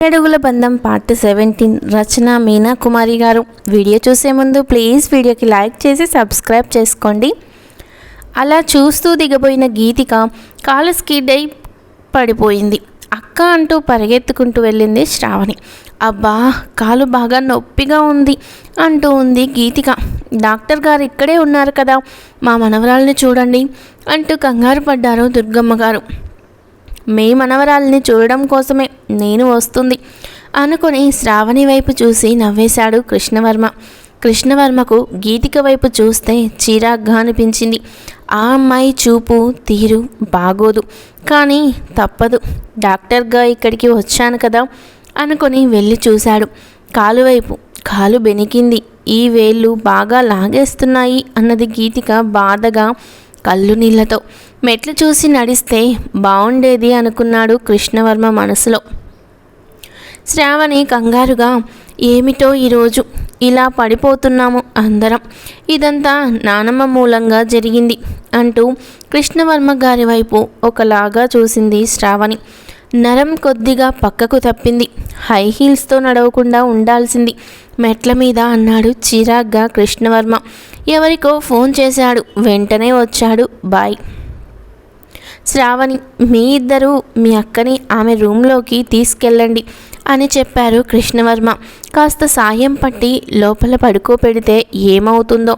అడుగుల Bandham part seventeen రచన మీనా కుమారి గారు. వీడియో చూసే ముందు ప్లీజ్ వీడియోకి లైక్ చేసి సబ్స్క్రైబ్ చేసుకోండి. అలా చూస్తూ దిగబోయిన గీతిక కాలు స్కిడ్ అయి పడిపోయింది. అక్క అంటూ పరిగెత్తుకుంటూ వెళ్ళింది శ్రావణి. అబ్బా కాలు బాగా నొప్పిగా ఉంది అంటూ ఉంది గీతిక. డాక్టర్ గారు ఇక్కడే ఉన్నారు కదా మా మనవరాల్ని చూడండి అంటూ కంగారు పడ్డారు దుర్గమ్మ గారు మీ మనవరాల్ని చూడడం కోసమే నేను వస్తుంది అనుకుని శ్రావణి వైపు చూసి నవ్వేశాడు కృష్ణవర్మ. కృష్ణవర్మకు గీతిక వైపు చూస్తే చిరాగ్గా అనిపించింది. ఆ అమ్మాయి చూపు తీరు బాగోదు. కానీ తప్పదు. డాక్టర్గా ఇక్కడికి వచ్చాను కదా అనుకుని వెళ్ళి చూశాడు. కాలు వైపు కాలు బెనికింది ఈ వేళ్ళు బాగా లాగేస్తున్నాయి అన్నది గీతిక బాధగా కళ్ళు నీళ్ళతో మెట్లు చూసి నడిస్తే బాగుండేది అనుకున్నాడు కృష్ణవర్మ మనసులో. శ్రావణి కంగారుగా ఏమిటో ఈరోజు? ఇలా పడిపోతున్నాము అందరం. ఇదంతా నానమ్మ మూలంగా జరిగింది అంటూ కృష్ణవర్మ గారి వైపు ఒకలాగా చూసింది శ్రావణి. నరం కొద్దిగా పక్కకు తప్పింది. హై హీల్స్తో నడవకుండా ఉండాల్సింది. మెట్ల మీద అన్నాడు చిరాగ్గా కృష్ణవర్మ. ఎవరికో ఫోన్ చేశాడు. వెంటనే వచ్చాడు. బాయ్. శ్రావణి మీ ఇద్దరు మీ అక్కని ఆమె రూమ్లోకి తీసుకెళ్ళండి అని చెప్పారు కృష్ణవర్మ. కాస్త సాయం పట్టి లోపల పడుకోపెడితే ఏమవుతుందో?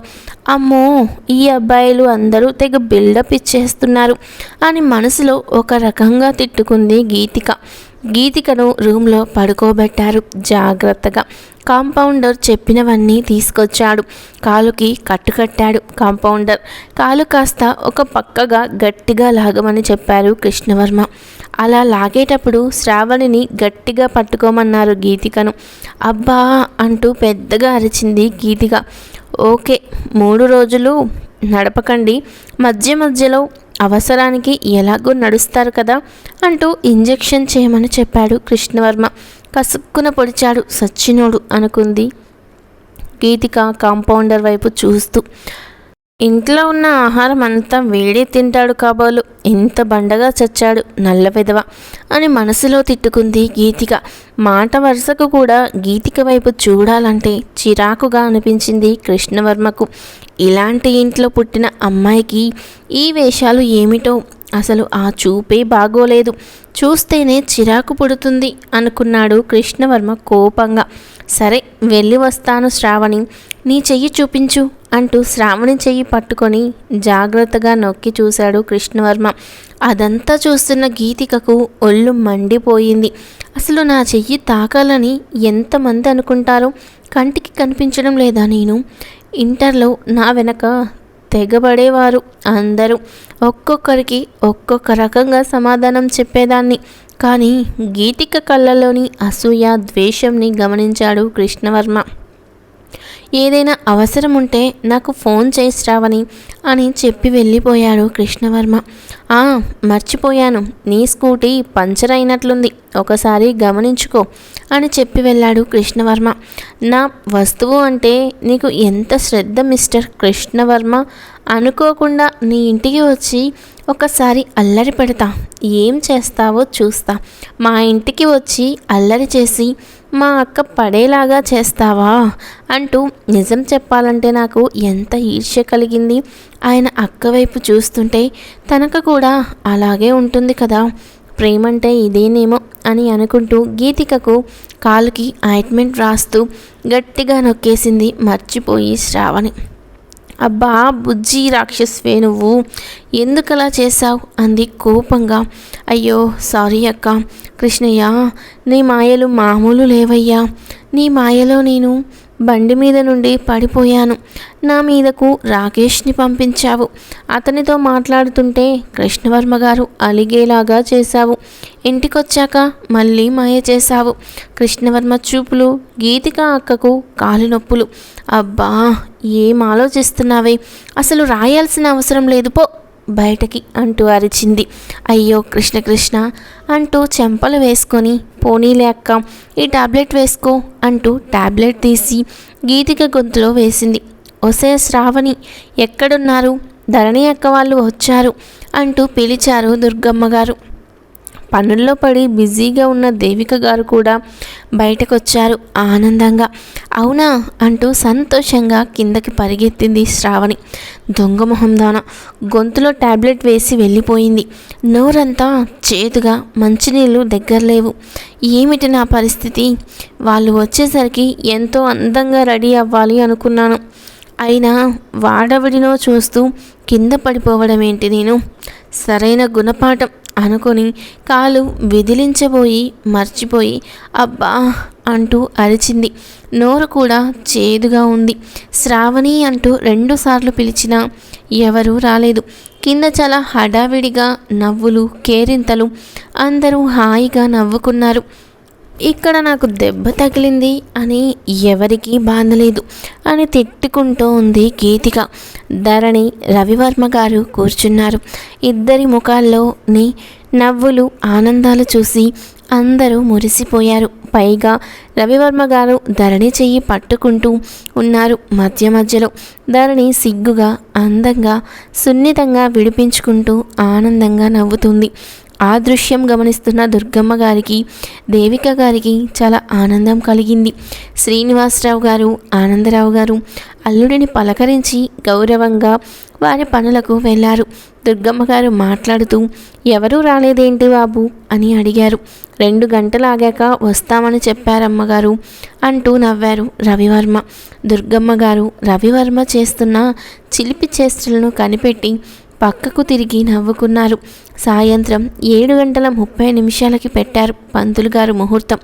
అమ్మో ఈ అబ్బాయిలు అందరూ తెగ బిల్డప్ ఇచ్చేస్తున్నారు అని మనసులో ఒక రకంగా తిట్టుకుంది గీతిక. గీతికను రూమ్లో పడుకోబెట్టారు. జాగ్రత్తగా కాంపౌండర్ చెప్పినవన్నీ తీసుకొచ్చాడు. కాలుకి కట్టుకట్టాడు కాంపౌండర్. కాలు కాస్త ఒక పక్కగా గట్టిగా లాగమని చెప్పారు కృష్ణవర్మ. అలా లాగేటప్పుడు శ్రావణిని గట్టిగా పట్టుకోమన్నారు గీతికను. అబ్బా అంటూ పెద్దగా అరిచింది గీతిక. ఓకే మూడు రోజులు నడపకండి. మధ్య మధ్యలో అవసరానికి ఎలాగో నడుస్తారు కదా అంటూ ఇంజెక్షన్ చేయమని చెప్పాడు కృష్ణవర్మ. కసుక్కున పొడిచాడు సచ్చినోడు అనుకుంది. గీతిక కాంపౌండర్ వైపు చూస్తూ ఇంట్లో ఉన్న ఆహారం అంతా వేడి తింటాడు కాబోలు. ఇంత బండగా చచ్చాడు నల్ల విధవ అని మనసులో తిట్టుకుంది గీతిక. మాట వరుసకు కూడా గీతిక వైపు చూడాలంటే చిరాకుగా అనిపించింది కృష్ణవర్మకు. ఇలాంటి ఇంట్లో పుట్టిన అమ్మాయికి ఈ వేషాలు ఏమిటో అసలు ఆ చూపే బాగోలేదు. చూస్తేనే చిరాకు పుడుతుంది అనుకున్నాడు కృష్ణవర్మ కోపంగా. సరే వెళ్ళి వస్తాను శ్రావణి. నీ చెయ్యి చూపించు. అంటూ శ్రావణి చెయ్యి పట్టుకొని జాగ్రత్తగా నొక్కి చూశాడు కృష్ణవర్మ. అదంతా చూస్తున్న గీతికకు ఒళ్ళు మండిపోయింది. అసలు నా చెయ్యి తాకాలని ఎంతమంది అనుకుంటారో కంటికి కనిపించడం లేదా నేను? ఇంటర్లో నా వెనక తెగబడేవారు అందరూ. ఒక్కొక్కరికి ఒక్కొక్క రకంగా సమాధానం చెప్పేదాన్ని. కానీ గీతిక కళ్ళలోని అసూయ ద్వేషంని గమనించాడు కృష్ణవర్మ. ఏదైనా అవసరం ఉంటే నాకు ఫోన్ చేసి రావని అని చెప్పి వెళ్ళిపోయాడు కృష్ణవర్మ. ఆ మర్చిపోయాను. నీ స్కూటీ పంచర్ అయినట్లుంది. ఒకసారి గమనించుకో అని చెప్పి వెళ్ళాడు కృష్ణవర్మ. నా వస్తువు అంటే నీకు ఎంత శ్రద్ధ మిస్టర్ కృష్ణవర్మ? అనుకోకుండా నీ ఇంటికి వచ్చి ఒకసారి అల్లరి పెడతా. ఏం చేస్తావో చూస్తా. మా ఇంటికి వచ్చి అల్లరి చేసి మా అక్క పడేలాగా చేస్తావా? అంటూ నిజం చెప్పాలంటే నాకు ఎంత ఈర్ష్య కలిగింది. ఆయన అక్క వైపు చూస్తుంటే తనకు కూడా అలాగే ఉంటుంది కదా. ప్రేమంటే ఇదేనేమో అని అనుకుంటూ గీతికకు కాలుకి ఆయింట్మెంట్ రాస్తూ గట్టిగా నొక్కేసింది మర్చిపోయి శ్రావణి. అబ్బా బుజ్జి రాక్షస్వే నువ్వు. ఎందుకలా చేశావు? అంది కోపంగా. అయ్యో సారీ అక్క. కృష్ణయ్య నీ మాయలు మామూలు లేవయ్యా. నీ మాయలో నేను బండి మీద నుండి పడిపోయాను. నా మీదకు రాకేష్ని పంపించావు. అతనితో మాట్లాడుతుంటే కృష్ణవర్మ గారు అలిగేలాగా చేశావు. ఇంటికొచ్చాక మళ్ళీ మాయ చేశావు. కృష్ణవర్మ చూపులు గీతిక అక్కకు కాలు నొప్పులు అబ్బా ఏం ఆలోచిస్తున్నావే? అసలు రాయాల్సిన అవసరం లేదు. పో. బయటకి అంటూ అరిచింది. అయ్యో కృష్ణ కృష్ణ అంటూ చెంపలు వేసుకొని పోనీలే అక్క ఈ టాబ్లెట్ వేసుకో అంటూ టాబ్లెట్ తీసి గీతిక గొంతులో వేసింది. ఒసే శ్రావణి ఎక్కడున్నారు? ధరణి అక్క వాళ్ళు వచ్చారు అంటూ పిలిచారు దుర్గమ్మ గారు పనుల్లో పడి బిజీగా ఉన్న దేవిక గారు కూడా బయటకు వచ్చారు ఆనందంగా. అవునా? అంటూ సంతోషంగా కిందకి పరిగెత్తింది శ్రావణి. దొంగ మొహం దాన గొంతులో ట్యాబ్లెట్ వేసి వెళ్ళిపోయింది. నోరంతా చేతుగా మంచినీళ్ళు దగ్గర లేవు. ఏమిటి నా పరిస్థితి? వాళ్ళు వచ్చేసరికి ఎంతో అందంగా రెడీ అవ్వాలి అనుకున్నాను. అయినా వాడవిడినో చూస్తూ కింద పడిపోవడం ఏంటి నేను? సరైన గుణపాఠం అనుకొని కాలు విదిలించబోయి మర్చిపోయి అబ్బా అంటూ అరిచింది. నోరు కూడా చేదుగా ఉంది. శ్రావణి అంటూ రెండుసార్లు పిలిచినా ఎవరూ రాలేదు. కింద చాలా హడావిడిగా నవ్వులు కేరింతలు అందరూ హాయిగా నవ్వుకున్నారు. ఇక్కడ నాకు దెబ్బ తగిలింది అని ఎవరికీ బాధలేదు అని తిట్టుకుంటూ ఉంది గీతిక. ధరణి రవివర్మ గారు కూర్చున్నారు. ఇద్దరి ముఖాల్లోని నవ్వులు ఆనందాలు చూసి అందరూ మురిసిపోయారు. పైగా రవివర్మ గారు ధరణి చెయ్యి పట్టుకుంటూ ఉన్నారు మధ్య మధ్యలో. ధరణి సిగ్గుగా అందంగా సున్నితంగా విడిపించుకుంటూ ఆనందంగా నవ్వుతుంది. ఆ దృశ్యం గమనిస్తున్న దుర్గమ్మ గారికి దేవిక గారికి చాలా ఆనందం కలిగింది. శ్రీనివాసరావు గారు ఆనందరావు గారు అల్లుడిని పలకరించి గౌరవంగా వారి పనులకు వెళ్ళారు. దుర్గమ్మ గారు మాట్లాడుతూ ఎవరూ రాలేదేంటి బాబు? అని అడిగారు. రెండు గంటలాగాక వస్తామని చెప్పారమ్మగారు అంటూ నవ్వారు రవివర్మ. దుర్గమ్మ గారు రవివర్మ చేస్తున్న చిలిపి చేష్టలను కనిపెట్టి పక్కకు తిరిగి నవ్వుకున్నారు. సాయంత్రం ఏడు గంటల ముప్పై నిమిషాలకి పెట్టారు పంతులు గారు ముహూర్తం.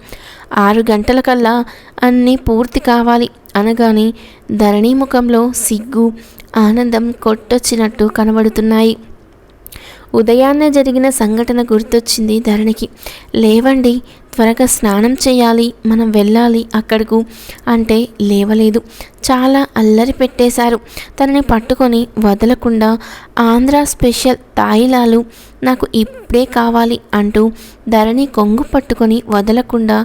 ఆరు గంటల కల్లా అన్నీ పూర్తి కావాలి అనగానే ధరణి ముఖంలో సిగ్గు ఆనందం కొట్టొచ్చినట్టు కనబడుతున్నాయి. ఉదయాన్నే జరిగిన సంఘటన గుర్తొచ్చింది ధరణికి. లేవండి త్వరగా స్నానం చేయాలి మనం వెళ్ళాలి అక్కడకు. అంటే లేవలేదు. చాలా అల్లరి పెట్టేశారు. తనని పట్టుకొని వదలకుండా ఆంధ్ర స్పెషల్ తాయిలాలు నాకు ఇప్పుడే కావాలి అంటూ ధరణి కొంగు పట్టుకొని వదలకుండా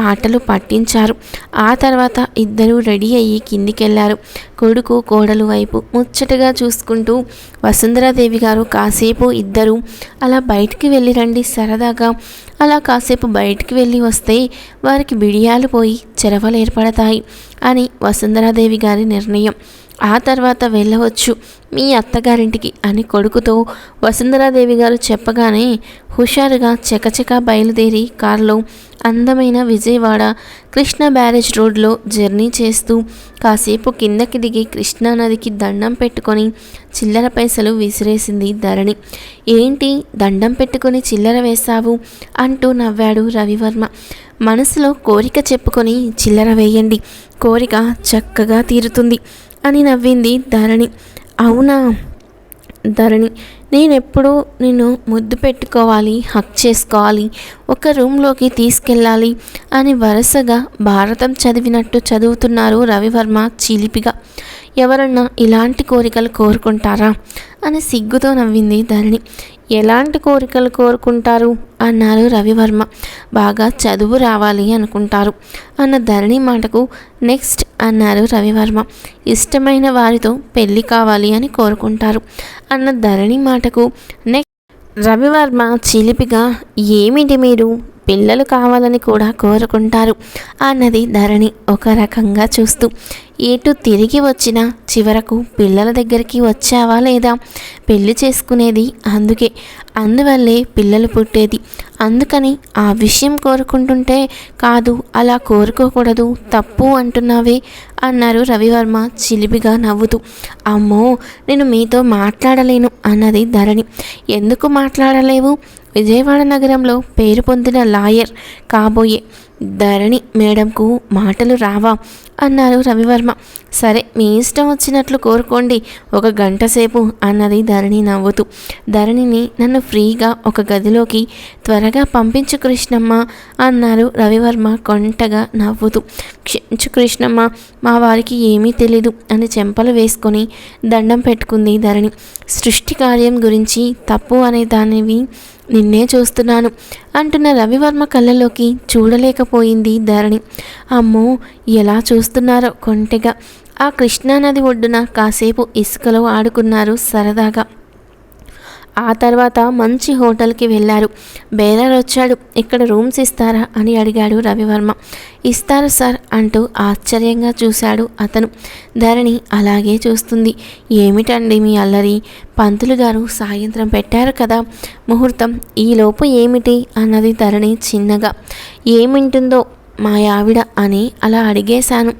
ఆటలు పట్టించారు. ఆ తర్వాత ఇద్దరూ రెడీ అయ్యి కిందికెళ్ళారు. కొడుకు కోడలు వైపు ముచ్చటగా చూసుకుంటూ వసుంధరాదేవి గారు కాసేపు ఇద్దరు అలా బయటికి వెళ్ళి రండి సరదాగా. అలా కాసేపు బయటికి వెళ్ళి వస్తే వారికి బిడియాలు పోయి చెరవలు ఏర్పడతాయి అని వసుంధరాదేవి గారి నిర్ణయం. ఆ తర్వాత వెళ్ళవచ్చు మీ అత్తగారింటికి అని కొడుకుతో వసుంధరాదేవి గారు చెప్పగానే హుషారుగా చకచక బయలుదేరి కారులో అందమైన విజయవాడ కృష్ణ బ్యారేజ్ రోడ్లో జర్నీ చేస్తూ కాసేపు కిందకి దిగి కృష్ణానదికి దండం పెట్టుకొని చిల్లర పైసలు విసిరేసింది ధరణి. ఏంటి దండం పెట్టుకొని చిల్లర వేశావు? అంటూ నవ్వాడు రవివర్మ. మనసులో కోరిక చెప్పుకొని చిల్లర వేయండి. కోరిక చక్కగా తీరుతుంది అని నవ్వింది ధరణి. అవునా ధరణి నేనెప్పుడు నిన్ను ముద్దు పెట్టుకోవాలి హక్ చేసుకోవాలి ఒక రూమ్లోకి తీసుకెళ్ళాలి అని వరుసగా భారతం చదివినట్టు చదువుతున్నారు రవివర్మ చిలిపిగా. ఎవరన్నా ఇలాంటి కోరికలు కోరుకుంటారా అని సిగ్గుతో నవ్వింది ధరణి. ఎలాంటి కోరికలు కోరుకుంటారు? అన్నారు రవివర్మ. బాగా చదువు రావాలి అనుకుంటారు. అన్న ధరణి మాటకు నెక్స్ట్ అన్నారు రవివర్మ. ఇష్టమైన వారితో పెళ్ళి కావాలి అని కోరుకుంటారు. అన్న ధరణి మాటకు నెక్స్ట్. రవివర్మ చిలిపిగా ఏమిటి మీరు? పిల్లలు కావాలని కూడా కోరుకుంటారు అన్నది ధరణి ఒక రకంగా చూస్తూ. ఎటు తిరిగి వచ్చినా చివరకు పిల్లల దగ్గరికి వచ్చావా లేదా? పెళ్ళి చేసుకునేది అందుకే. అందువల్లే పిల్లలు పుట్టేది. అందుకని ఆ విషయం కోరుకుంటుంటే కాదు అలా కోరుకోకూడదు తప్పు అంటున్నావే అన్నారు రవివర్మ చిలిపిగా నవ్వుతూ. అమ్మో నేను మీతో మాట్లాడలేను అన్నది ధరణి. ఎందుకు మాట్లాడలేవు? విజయవాడ నగరంలో పేరు పొందిన లాయర్ కాబోయే ధరణి మేడంకు మాటలు రావా అన్నారు రవివర్మ. సరే మీ ఇష్టం వచ్చినట్లు కోరుకోండి. ఒక గంట సేపు అన్నది ధరణి నవ్వుతూ. ధరణిని నన్ను ఫ్రీగా ఒక గదిలోకి త్వరగా పంపించు కృష్ణమ్మ అన్నారు రవివర్మ కొంటగా నవ్వుతూ. క్షమించు కృష్ణమ్మ మా వారికి ఏమీ తెలీదు అని చెంపలు వేసుకొని దండం పెట్టుకుంది ధరణి. సృష్టి కార్యం గురించి తప్పు అనే దానివి నిన్నే చూస్తున్నాను అంటున్న రవివర్మ కళ్ళలోకి చూడలేకపోయింది ధరణి. అమ్మో ఎలా చూస్తున్నారో కొంటెగా. ఆ కృష్ణానది ఒడ్డున కాసేపు ఇసుకలో ఆడుకున్నారు సరదాగా. ఆ తర్వాత మంచి హోటల్కి వెళ్ళారు. బేరర్ వచ్చాడు. ఇక్కడ రూమ్స్ ఇస్తారా? అని అడిగాడు రవివర్మ. ఇస్తారు సార్ అంటూ ఆశ్చర్యంగా చూశాడు అతను. ధరణి అలాగే చూస్తుంది. ఏమిటండి మీ అల్లరి? పంతులు గారు సాయంత్రం పెట్టారు కదా. ముహూర్తం. ఈలోపు ఏమిటి? అన్నది ధరణి చిన్నగా. ఏమింటుందో మా ఆవిడ అని అలా అడిగేశాను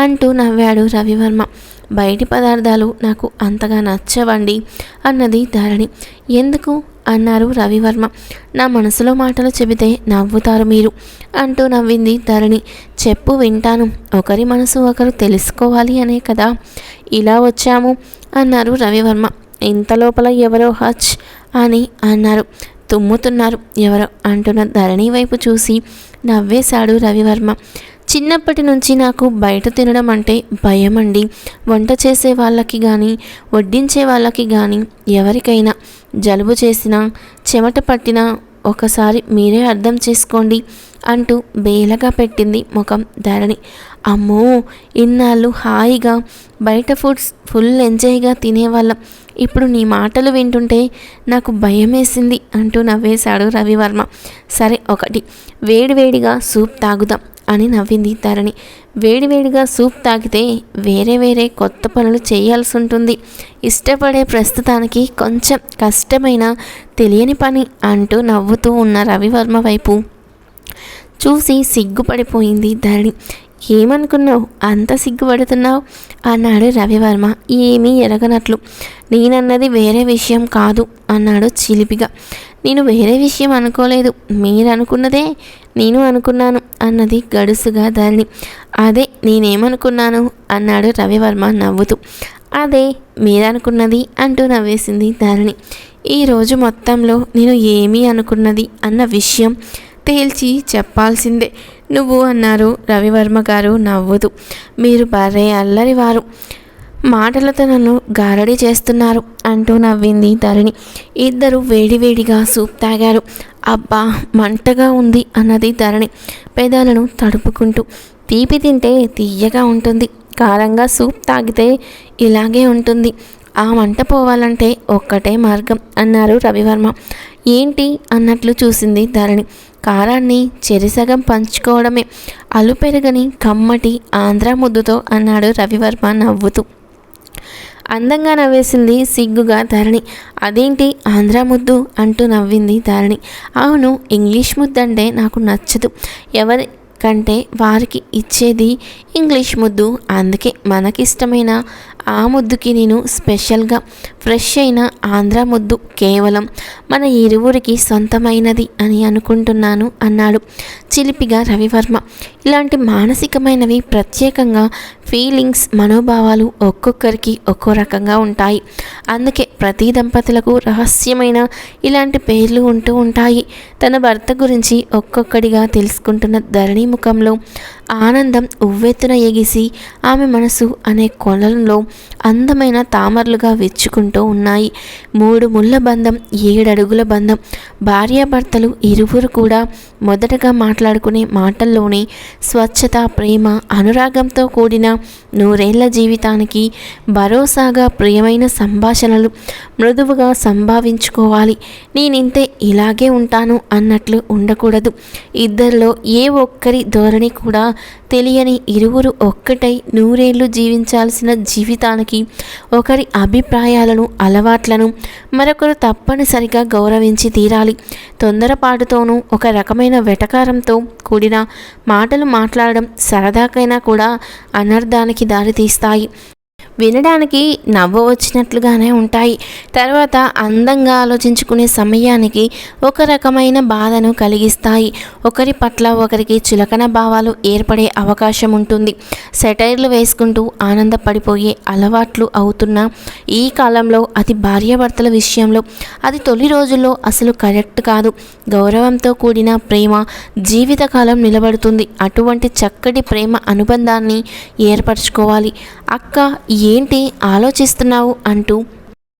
అంటూ నవ్వాడు రవివర్మ. బయటి పదార్థాలు నాకు అంతగా నచ్చవండి అన్నది ధరణి. ఎందుకు? అన్నారు రవివర్మ. నా మనసులో మాటలు చెబితే నవ్వుతారు మీరు అంటూ నవ్వింది ధరణి. చెప్పు వింటాను. ఒకరి మనసు ఒకరు తెలుసుకోవాలి అనే కదా. ఇలా వచ్చాము అన్నారు రవివర్మ. ఇంత లోపల ఎవరో హచ్ అని అన్నారు. తుమ్ముతున్నారు ఎవరో అంటున్న ధరణి వైపు చూసి నవ్వేశాడు రవివర్మ. చిన్నప్పటి నుంచి నాకు బయట తినడం అంటే భయం అండి వంట చేసే వాళ్ళకి కానీ వడ్డించే వాళ్ళకి కానీ ఎవరికైనా జలుబు చేసినా చెమట పట్టినా ఒకసారి మీరే అర్థం చేసుకోండి అంటూ బేలగా పెట్టింది ముఖం ధరణి. అమ్మో! ఇన్నాళ్ళు హాయిగా బయట ఫుడ్స్ ఫుల్ ఎంజాయ్గా తినేవాళ్ళం. ఇప్పుడు నీ మాటలు వింటుంటే నాకు భయం వేసింది అంటూ నవ్వేశాడు రవివర్మ. సరే ఒకటి. వేడివేడిగా సూప్ తాగుదాం అని నవ్వింది ధరణి. వేడివేడిగా సూప్ తాగితే వేరే వేరే కొత్త పనులు చేయాల్సి ఉంటుంది. ఇష్టపడే ప్రస్తుతానికి కొంచెం కష్టమైన తెలియని పని అంటూ నవ్వుతూ ఉన్న రవివర్మ వైపు చూసి సిగ్గుపడిపోయింది ధరణి. ఏమనుకున్నావు? అంత సిగ్గుపడుతున్నావు? అన్నాడు రవివర్మ. ఏమీ ఎరగనట్లు. నేనన్నది వేరే విషయం కాదు అన్నాడు చిలిపిగా. నేను వేరే విషయం అనుకోలేదు. మీరు అనుకున్నదే నేను అనుకున్నాను అన్నది గడుసుగా ధరణి. అదే నేనేమనుకున్నాను అన్నాడు రవివర్మ నవ్వుతూ. అదే మీరనుకున్నది అంటూ నవ్వేసింది ధరణి. ఈరోజు మొత్తంలో నేను ఏమీ అనుకున్నది అన్న విషయం తేల్చి చెప్పాల్సిందే. నువ్వు అన్నారు రవివర్మ గారు నవ్వుతూ. మీరు బర్రే అల్లరివారు మాటలతో నన్ను గారడి చేస్తున్నారు అంటూ నవ్వింది ధరణి. ఇద్దరు వేడివేడిగా సూప్ తాగారు. అబ్బా మంటగా ఉంది అన్నది ధరణి పెదాలను తడుపుకుంటూ. తీపి తింటే తీయగా ఉంటుంది. కారంగా సూప్ తాగితే ఇలాగే ఉంటుంది. ఆ మంట పోవాలంటే ఒక్కటే మార్గం అన్నారు రవివర్మ. ఏంటి అన్నట్లు చూసింది ధరణి. కారాన్ని చెరిసగం పంచుకోవడమే. అలు పెరగని కమ్మటి ఆంధ్ర ముద్దుతో అన్నాడు రవివర్మ నవ్వుతూ. అందంగా నవ్వేసింది సిగ్గుగా ధరణి. అదేంటి ఆంధ్ర ముద్దు? అంటూ నవ్వింది ధరణి. అవును ఇంగ్లీష్ ముద్దు అంటే నాకు నచ్చదు. ఎవరి కంటే వారికి ఇచ్చేది ఇంగ్లీష్ ముద్దు. అందుకే మనకిష్టమైన ఆ ముద్దుకి నేను స్పెషల్గా ఫ్రెష్ అయిన ఆంధ్ర ముద్దు కేవలం మన ఇరువురికి సొంతమైనది అని అనుకుంటున్నాను అన్నాడు చిలిపిగా రవివర్మ. ఇలాంటి మానసికమైనవి ప్రత్యేకంగా ఫీలింగ్స్ మనోభావాలు ఒక్కొక్కరికి ఒక్కో రకంగా ఉంటాయి. అందుకే ప్రతి దంపతులకు రహస్యమైన ఇలాంటి పేర్లు ఉంటూ ఉంటాయి. తన భర్త గురించి ఒక్కొక్కడిగా తెలుసుకుంటున్న ధరణి ముఖంలో ఆనందం ఉవ్వెత్తున ఎగిసి ఆమె మనసు అనే కొలంలో అందమైన తామరలుగా వెచ్చుకుంటూ ఉన్నాయి. మూడు ముళ్ళ బంధం ఏడడుగుల బంధం. భార్యాభర్తలు ఇరువురు కూడా మొదటగా మాట్లాడుకునే మాటల్లోనే స్వచ్ఛత ప్రేమ అనురాగంతో కూడిన నూరేళ్ళ జీవితానికి భరోసాగా ప్రియమైన సంభాషణలు మృదువుగా సంభావించుకోవాలి. నేనింతే ఇలాగే ఉంటాను అన్నట్లు ఉండకూడదు. ఇద్దరిలో ఏ ఒక్కరి ధోరణి కూడా తెలియని ఇరువురు ఒక్కటై నూరేళ్ళు జీవించాల్సిన జీవితానికి ఒకరి అభిప్రాయాలను అలవాట్లను మరొకరు తప్పనిసరిగా గౌరవించి తీరాలి. తొందరపాటుతోనూ ఒక రకమైన వెటకారంతో కూడిన మాటలు మాట్లాడడం సరదాకైనా కూడా అనర్థానికి దారితీస్తాయి. వినడానికి నవ్వు వచ్చినట్లుగానే ఉంటాయి. తర్వాత అందంగా ఆలోచించుకునే సమయానికి ఒక రకమైన బాధను కలిగిస్తాయి. ఒకరి పట్ల ఒకరికి చులకన భావాలు ఏర్పడే అవకాశం ఉంటుంది. సెటైర్లు వేసుకుంటూ ఆనందపడిపోయే అలవాట్లు అవుతున్న ఈ కాలంలో అది భార్యాభర్తల విషయంలో అది తొలి రోజుల్లో అసలు కరెక్ట్ కాదు. గౌరవంతో కూడిన ప్రేమ జీవితకాలం నిలబడుతుంది. అటువంటి చక్కటి ప్రేమ అనుబంధాన్ని ఏర్పరచుకోవాలి. అక్క ఏంటి ఆలోచిస్తున్నావు అంటూ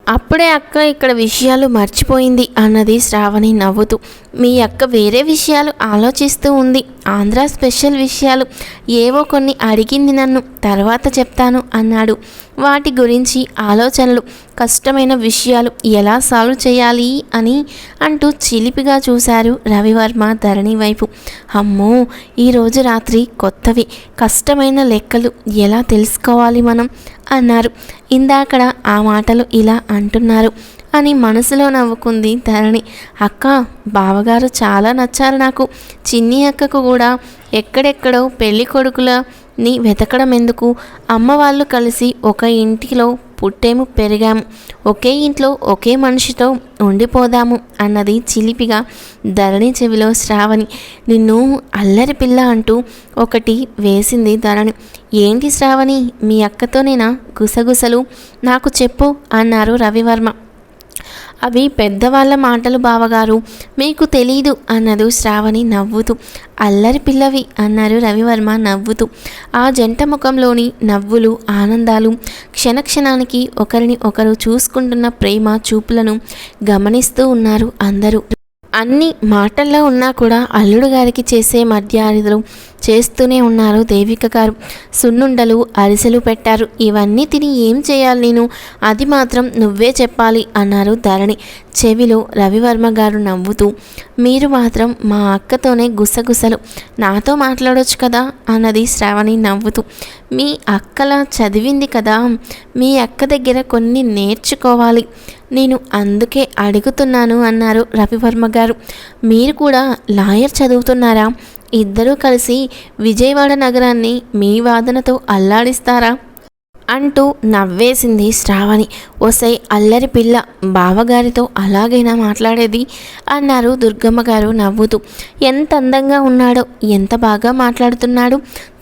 అప్పుడే అక్క ఇక్కడ విషయాలు మర్చిపోయింది అన్నది శ్రావణి నవ్వుతూ మీ అక్క వేరే విషయాలు ఆలోచిస్తూ ఉంది. ఆంధ్ర స్పెషల్ విషయాలు. ఏవో కొన్ని అడిగింది నన్ను. తర్వాత చెప్తాను అన్నాడు. వాటి గురించి ఆలోచనలు కష్టమైన విషయాలు ఎలా సాల్వ్ చేయాలి అని అంటూ చిలిపిగా చూశారు రవివర్మ ధరణి వైపు. అమ్మో ఈరోజు రాత్రి కొత్తవి కష్టమైన లెక్కలు ఎలా తెలుసుకోవాలి మనం? అన్నారు. ఇందాకడ ఆ మాటలు ఇలా అంటున్నారు అని మనసులో నవ్వుకుంది ధరణి. అక్క బావగారు చాలా నచ్చారు నాకు. చిన్ని అక్కకు కూడా ఎక్కడెక్కడో పెళ్ళి కొడుకుల ని వెతకడం ఎందుకు? అమ్మ వాళ్ళు కలిసి ఒక ఇంటిలో పుట్టేము పెరిగాము ఒకే ఇంట్లో ఒకే మనిషితో ఉండిపోదాము అన్నది చిలిపిగా ధరణి చెవిలో శ్రావణి. నిన్ను అల్లరి పిల్ల అంటూ ఒకటి వేసింది ధరణి. ఏంటి శ్రావణి? మీ అక్కతోనేనా? గుసగుసలు. నాకు చెప్పు అన్నారు రవివర్మ. అవి పెద్దవాళ్ళ మాటలు బావగారు. మీకు తెలీదు అన్నదు శ్రావణి నవ్వుతూ. అల్లరి పిల్లవి అన్నారు రవివర్మ నవ్వుతూ. ఆ జంట ముఖంలోని నవ్వులు ఆనందాలు క్షణక్షణానికి ఒకరిని ఒకరు చూసుకుంటున్న ప్రేమ చూపులను గమనిస్తూ ఉన్నారు అందరూ. అన్ని మాటల్లో ఉన్నా కూడా అల్లుడు గారికి చేసే మర్యాదలు చేస్తూనే ఉన్నారు దేవిక గారు. సున్నుండలు అరిసెలు పెట్టారు. ఇవన్నీ తిని ఏం చేయాలి నేను? అది మాత్రం నువ్వే చెప్పాలి అన్నారు ధరణి. చెవిలో రవివర్మ గారు నవ్వుతూ మీరు మాత్రం మా అక్కతోనే గుసగుసలు. నాతో మాట్లాడొచ్చు కదా? అన్నది శ్రావణి నవ్వుతూ మీ అక్కలా చదివింది కదా. మీ అక్క దగ్గర కొన్ని నేర్చుకోవాలి. నేను అందుకే అడుగుతున్నాను అన్నారు రవివర్మ గారు. మీరు కూడా లాయర్ చదువుతున్నారా? ఇద్దరూ కలిసి విజయవాడ నగరాన్ని మీ వాదనతో అల్లాడిస్తారా? అంటూ నవ్వేసింది శ్రావణి. ఒసై అల్లరి పిల్ల బావగారితో అలాగైనా మాట్లాడేది? అన్నారు దుర్గమ్మ గారు నవ్వుతూ. ఎంత అందంగా ఉన్నాడో ఎంత బాగా మాట్లాడుతున్నాడు?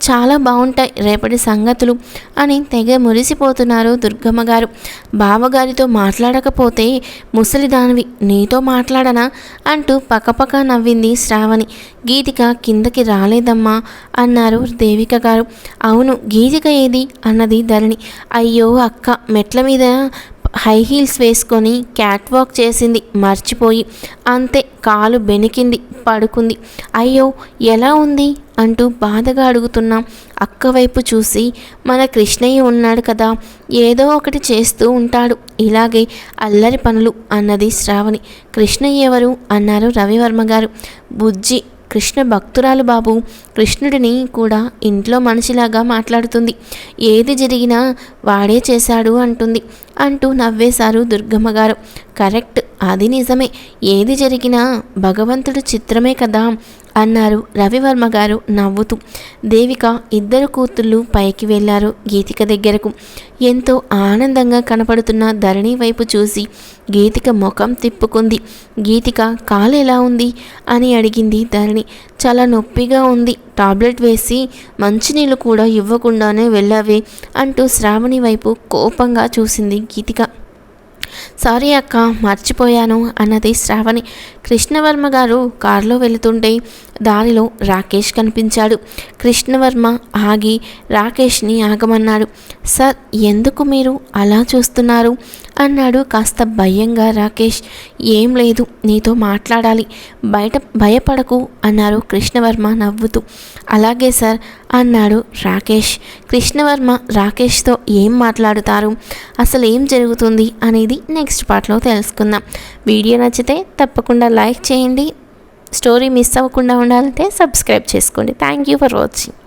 చాలా బాగుంటాయి. రేపటి సంగతులు అని తెగ మురిసిపోతున్నారు దుర్గమ్మ గారు. బావగారితో మాట్లాడకపోతే ముసలిదానివి నీతో మాట్లాడనా? అంటూ పక్కపక్క నవ్వింది శ్రావణి. గీతిక కిందకి రాలేదమ్మా అన్నారు దేవిక గారు. అవును గీతిక ఏది? అన్నది ధరణి. అయ్యో అక్క మెట్ల మీద హై హీల్స్ వేసుకొని క్యాట్ వాక్ చేసింది మర్చిపోయి. అంతే కాలు బెనికింది పడుకుంది. అయ్యో ఎలా ఉంది? అంటూ బాధగా అడుగుతున్నాం అక్క వైపు చూసి మన కృష్ణయ్య ఉన్నాడు కదా ఏదో ఒకటి చేస్తూ ఉంటాడు. ఇలాగే అల్లరి పనులు అన్నది శ్రావణి. కృష్ణయ్య ఎవరు? అన్నారు రవివర్మ గారు. బుజ్జి కృష్ణ భక్తురాలు బాబు. కృష్ణుడిని కూడా ఇంట్లో మనిషిలాగా మాట్లాడుతుంది. ఏది జరిగినా వాడే చేశాడు అంటుంది. అంటూ నవ్వేశారు దుర్గమ్మ గారు. కరెక్ట్. అది నిజమే. ఏది జరిగినా భగవంతుడు చిత్రమే కదా అన్నారు రవివర్మ గారు నవ్వుతూ. దేవిక ఇద్దరు కూతుళ్ళు పైకి వెళ్ళారు గీతిక దగ్గరకు. ఎంతో ఆనందంగా కనపడుతున్న ధరణి వైపు చూసి గీతిక ముఖం తిప్పుకుంది. గీతిక కాలు ఎలా ఉంది? అని అడిగింది ధరణి. చాలా నొప్పిగా ఉంది. టాబ్లెట్ వేసి మంచినీళ్ళు కూడా ఇవ్వకుండానే వెళ్ళావే అంటూ శ్రావణి వైపు కోపంగా చూసింది గీతిక. సారీ అక్క మర్చిపోయాను అన్నది శ్రావణి. కృష్ణవర్మ గారు కారులో వెళుతుంటే దారిలో రాకేష్ కనిపించాడు. కృష్ణవర్మ ఆగి రాకేష్ని ఆగమన్నాడు సార్ ఎందుకు మీరు అలా చూస్తున్నారు? అన్నాడు కాస్త భయంగా రాకేష్. ఏం లేదు నీతో మాట్లాడాలి. బయట భయపడకు అన్నారు కృష్ణవర్మ నవ్వుతూ. అలాగే సార్ అన్నాడు రాకేష్. కృష్ణవర్మ రాకేష్తో ఏం మాట్లాడుతారు? అసలు ఏం జరుగుతుంది? అనేది నెక్స్ట్ పార్ట్లో తెలుసుకుందాం. వీడియో నచ్చితే తప్పకుండా లైక్ చేయండి. స్టోరీ మిస్ అవ్వకుండా ఉండాలంటే సబ్స్క్రైబ్ చేసుకోండి. Thank you for watching.